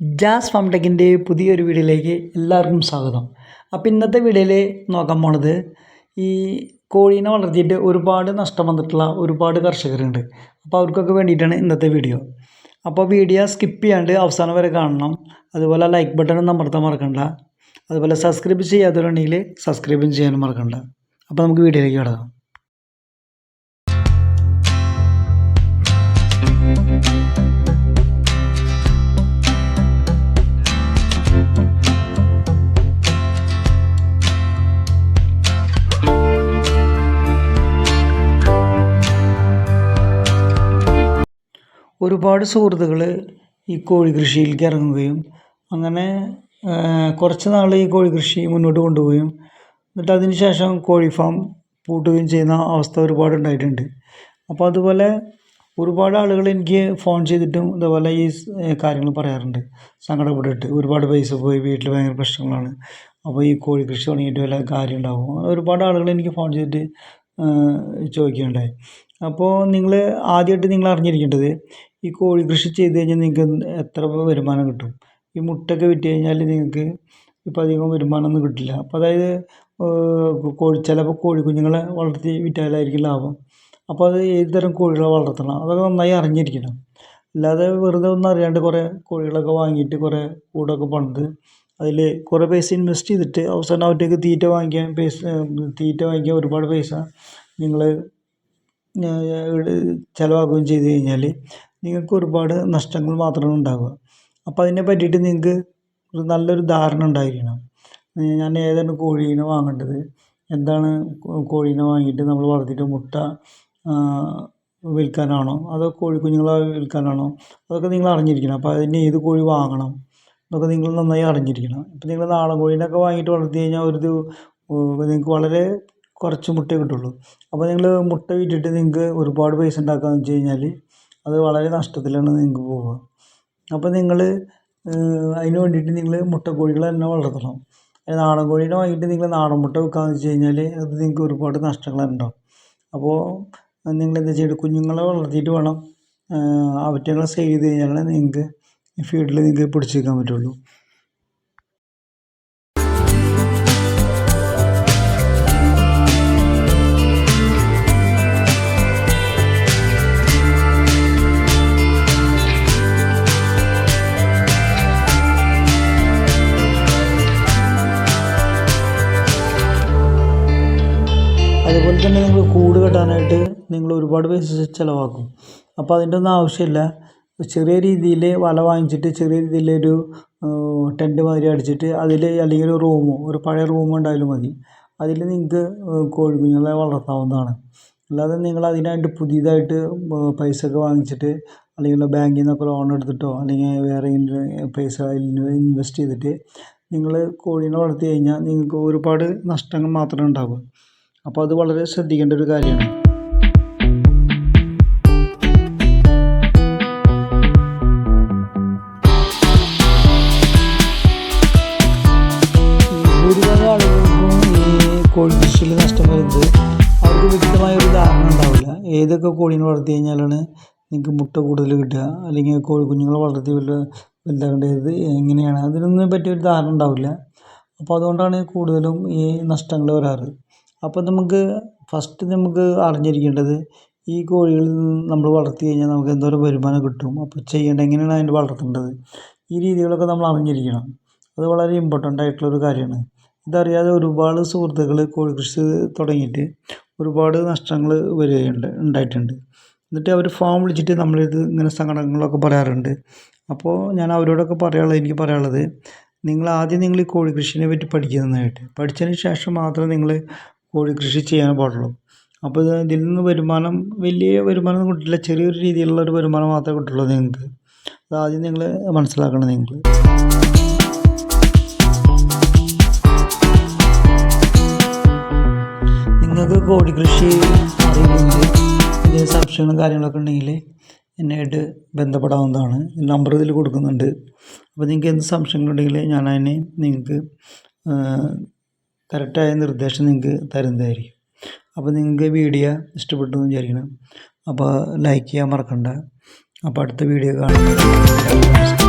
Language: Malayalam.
ജാസ് ഫാം ടെക്കിന്റെ പുതിയൊരു വീഡിയോയിലേക്ക് എല്ലാവർക്കും സ്വാഗതം. അപ്പോൾ ഇന്നത്തെ വീഡിയോയിൽ നോക്കാൻ പോണത് ഈ കോഴീനെ വളർത്തിയിട്ട് ഒരുപാട് നഷ്ടം വന്നിട്ടുള്ള ഒരുപാട് കർഷകരുണ്ട്. അപ്പോൾ അവർക്കൊക്കെ വേണ്ടിയിട്ടാണ് ഇന്നത്തെ വീഡിയോ. അപ്പോൾ വീഡിയോ സ്കിപ്പ് ചെയ്യാണ്ട് അവസാനം വരെ കാണണം. അതുപോലെ ലൈക്ക് ബട്ടൺ അമർത്താൻ മറക്കണ്ട. അതുപോലെ സബ്സ്ക്രൈബ് ചെയ്യാത്തവരുണ്ടെങ്കിൽ സബ്സ്ക്രൈബും ചെയ്യാനും മറക്കണ്ട. അപ്പോൾ നമുക്ക് വീഡിയോയിലേക്ക് കിടക്കാം. ഒരുപാട് സുഹൃത്തുക്കൾ ഈ കോഴി കൃഷിയിലേക്ക് ഇറങ്ങുകയും അങ്ങനെ കുറച്ച് നാൾ ഈ കോഴി കൃഷി മുന്നോട്ട് കൊണ്ടുപോവുകയും എന്നിട്ട് അതിന് ശേഷം കോഴി ഫാം പൂട്ടുകയും ചെയ്യുന്ന അവസ്ഥ ഒരുപാട് ഉണ്ടായിട്ടുണ്ട്. അപ്പോൾ അതുപോലെ ഒരുപാട് ആളുകൾ എനിക്ക് ഫോൺ ചെയ്തിട്ടും ഇതേപോലെ ഈ കാര്യങ്ങൾ പറയാറുണ്ട്. സങ്കടപ്പെട്ടിട്ട് ഒരുപാട് പൈസ പോയി വീട്ടിൽ ഭയങ്കര പ്രശ്നങ്ങളാണ്. അപ്പോൾ ഈ കോഴി കൃഷി തുടങ്ങിയിട്ട് വല്ല കാര്യം ഉണ്ടാവും ഒരുപാട് ആളുകൾ എനിക്ക് ഫോൺ ചെയ്തിട്ട് ചോദിക്കുകയുണ്ടായി. അപ്പോൾ നിങ്ങൾ ആദ്യമായിട്ട് നിങ്ങൾ അറിഞ്ഞിരിക്കേണ്ടത് ഈ കോഴി കൃഷി ചെയ്ത് കഴിഞ്ഞാൽ നിങ്ങൾക്ക് എത്ര വരുമാനം കിട്ടും? ഈ മുട്ടയൊക്കെ വിറ്റ് കഴിഞ്ഞാൽ നിങ്ങൾക്ക് ഇപ്പം അധികം വരുമാനമൊന്നും കിട്ടില്ല. അപ്പം അതായത് കോഴി ചിലപ്പോൾ കോഴിക്കുഞ്ഞുങ്ങളെ വളർത്തി വിറ്റാലായിരിക്കും ലാഭം. അപ്പോൾ അത് ഏത് തരം കോഴികളെ വളർത്തണം? അതൊക്കെ നന്നായി അറിഞ്ഞിരിക്കണം. അല്ലാതെ വെറുതെ ഒന്നും അറിയാണ്ട് കുറേ കോഴികളൊക്കെ വാങ്ങിയിട്ട് കുറേ കൂടൊക്കെ പണിത് അതിൽ കുറേ പൈസ ഇൻവെസ്റ്റ് ചെയ്തിട്ട് അവസാനം അവറ്റേക്ക് തീറ്റ വാങ്ങിക്കാൻ പൈസ തീറ്റ വാങ്ങിക്കാൻ ഒരുപാട് പൈസ നിങ്ങൾ ചിലവാക്കുകയും ചെയ്തു കഴിഞ്ഞാൽ നിങ്ങൾക്ക് ഒരുപാട് നഷ്ടങ്ങൾ മാത്രമാണ് ഉണ്ടാവുക. അപ്പോൾ അതിനെ പറ്റിയിട്ട് നിങ്ങൾക്ക് ഒരു നല്ലൊരു ധാരണ ഉണ്ടായിരിക്കണം. ഞാൻ ഏതാണ് കോഴീനെ വാങ്ങേണ്ടത്? എന്താണ് കോഴീനെ വാങ്ങിയിട്ട് നമ്മൾ വളർത്തിയിട്ട് മുട്ട വിൽക്കാനാണോ? അതോ കോഴിക്കുഞ്ഞുങ്ങളെ വിൽക്കാനാണോ? അതൊക്കെ നിങ്ങൾ അറിഞ്ഞിരിക്കണം. അപ്പോൾ അതിന് ഏത് കോഴി വാങ്ങണം? അതൊക്കെ നിങ്ങൾ നന്നായി അറിഞ്ഞിരിക്കണം. ഇപ്പം നിങ്ങൾ നാടൻ കോഴീനൊക്കെ വാങ്ങിയിട്ട് വളർത്തി കഴിഞ്ഞാൽ ഒരു നിങ്ങൾക്ക് വളരെ കുറച്ച് മുട്ടയെ കിട്ടുള്ളൂ. അപ്പോൾ നിങ്ങൾ മുട്ട വിറ്റിട്ട് നിങ്ങൾക്ക് ഒരുപാട് പൈസ ഉണ്ടാക്കാമെന്ന് വെച്ച് കഴിഞ്ഞാൽ അത് വളരെ നഷ്ടത്തിലാണ് നിങ്ങൾക്ക് പോവുക. അപ്പോൾ നിങ്ങൾ അതിന് വേണ്ടിയിട്ട് നിങ്ങൾ മുട്ടക്കോഴികളെ തന്നെ വളർത്തണം. നാടൻ കോഴീനെ വാങ്ങിയിട്ട് നിങ്ങൾ നാടൻ മുട്ട വിൽക്കാമെന്ന് വെച്ച് കഴിഞ്ഞാൽ അത് നിങ്ങൾക്ക് ഒരുപാട് നഷ്ടങ്ങളുണ്ടാവും അപ്പോൾ നിങ്ങൾ എന്താ ചെയ്യുക കുഞ്ഞുങ്ങളെ വളർത്തിയിട്ട് വേണം. അവറ്റകളെ സെയിൽ ചെയ്ത് കഴിഞ്ഞാൽ നിങ്ങൾക്ക് ഫീൽഡിൽ നിങ്ങൾക്ക് പിടിച്ച് നിൽക്കാൻ പറ്റുള്ളൂ. കൂട് കെട്ടാനായിട്ട് നിങ്ങൾ ഒരുപാട് പൈസ ചിലവാക്കും. അപ്പോൾ അതിന്റെ ഒന്നും ആവശ്യമില്ല. ചെറിയ രീതിയിൽ വല വാങ്ങിച്ചിട്ട് ചെറിയ രീതിയിൽ ഒരു ടെന്റ് മാതിരി അടിച്ചിട്ട് അതിൽ അല്ലെങ്കിൽ ഒരു റൂമോ ഒരു പഴയ റൂമോ ഉണ്ടായാലും മതി. അതിൽ നിങ്ങൾക്ക് കോഴിക്കുഞ്ഞുങ്ങളെ വളർത്താവുന്നതാണ്. അല്ലാതെ നിങ്ങൾ അതിനായിട്ട് പുതിയതായിട്ട് പൈസ ഒക്കെ വാങ്ങിച്ചിട്ട് അല്ലെങ്കിൽ ബാങ്കിൽ നിന്നൊക്കെ ലോൺ എടുത്തിട്ടോ അല്ലെങ്കിൽ വേറെ പൈസ ഇൻവെസ്റ്റ് ചെയ്തിട്ട് നിങ്ങൾ കോഴീനെ വളർത്തി കഴിഞ്ഞാൽ നിങ്ങൾക്ക് ഒരുപാട് നഷ്ടങ്ങൾ മാത്രമേ ഉണ്ടാവൂ അപ്പോൾ അത് വളരെ ശ്രദ്ധിക്കേണ്ട ഒരു കാര്യമാണ്. ഈ കോഴി കൃഷിയിൽ നഷ്ടം വരുന്നത് അവർക്ക് വ്യക്തമായ ഒരു ധാരണ ഉണ്ടാവില്ല. ഏതൊക്കെ കോഴീനെ വളർത്തി കഴിഞ്ഞാലാണ് നിങ്ങൾക്ക് മുട്ട കൂടുതൽ കിട്ടുക? അല്ലെങ്കിൽ കോഴി കുഞ്ഞുങ്ങളെ വളർത്തി വല്ല വലുതാകേണ്ടത് എങ്ങനെയാണ്? അതിനൊന്നും പറ്റിയൊരു ധാരണ ഉണ്ടാവില്ല. അപ്പോൾ അതുകൊണ്ടാണ് കൂടുതലും ഈ നഷ്ടങ്ങൾ വരാറ്. അപ്പോൾ നമുക്ക് ഫസ്റ്റ് നമുക്ക് അറിഞ്ഞിരിക്കേണ്ടത് ഈ കോഴികളിൽ നിന്ന് നമ്മൾ വളർത്തി കഴിഞ്ഞാൽ നമുക്ക് എന്തോരം വരുമാനം കിട്ടും? അപ്പോൾ ചെയ്യേണ്ടത് എങ്ങനെയാണ് അതിന്റെ വളർത്തേണ്ടത്? ഈ രീതികളൊക്കെ നമ്മൾ അറിഞ്ഞിരിക്കണം. അത് വളരെ ഇമ്പോർട്ടന്റ് ആയിട്ടുള്ളൊരു കാര്യമാണ്. ഇതറിയാതെ ഒരുപാട് സുഹൃത്തുക്കൾ കോഴി കൃഷി തുടങ്ങിയിട്ട് ഒരുപാട് നഷ്ടങ്ങൾ വരികയുണ്ട് ഉണ്ടായിട്ടുണ്ട്. എന്നിട്ട് അവർ ഫോം വിളിച്ചിട്ട് നമ്മളിത് ഇങ്ങനെ സങ്കടങ്ങളൊക്കെ പറയാറുണ്ട്. അപ്പോൾ ഞാൻ അവരോടൊക്കെ പറയാനുള്ളത് എനിക്ക് പറയാനുള്ളത് നിങ്ങൾ ആദ്യം നിങ്ങൾ ഈ കോഴി കൃഷിനെ പറ്റി പഠിക്കുന്നതായിട്ട് പഠിച്ചതിന് ശേഷം മാത്രം നിങ്ങൾ കോഴി കൃഷി ചെയ്യാൻ പാടുള്ളൂ. അപ്പോൾ ഇത് ഇതിൽ നിന്ന് വരുമാനം വലിയ വരുമാനം കിട്ടില്ല. ചെറിയൊരു രീതിയിലുള്ള ഒരു വരുമാനം മാത്രമേ കിട്ടുള്ളൂ നിങ്ങൾക്ക്. അത് ആദ്യം നിങ്ങൾ മനസ്സിലാക്കണം നിങ്ങൾ നിങ്ങൾക്ക് കോഴി കൃഷി അറിയുന്നുണ്ട് ഇതിന് സംശയങ്ങളും കാര്യങ്ങളൊക്കെ ഉണ്ടെങ്കിൽ എന്നെയായിട്ട് ബന്ധപ്പെടാവുന്നതാണ്. നമ്പർ ഇതിൽ കൊടുക്കുന്നുണ്ട്. അപ്പോൾ നിങ്ങൾക്ക് എന്ത് സംശയങ്ങളുണ്ടെങ്കിൽ ഞാൻ അതിനെ നിങ്ങൾക്ക് കറക്റ്റായ നിർദ്ദേശം നിങ്ങൾക്ക് തരുന്നതായിരിക്കും. അപ്പോൾ നിങ്ങൾക്ക് വീഡിയോ ഇഷ്ടപ്പെട്ടു എന്ന് വിചാരിക്കണം അപ്പോൾ ലൈക്ക് ചെയ്യാൻ മറക്കണ്ട. അപ്പോൾ അടുത്ത വീഡിയോ കാണാം.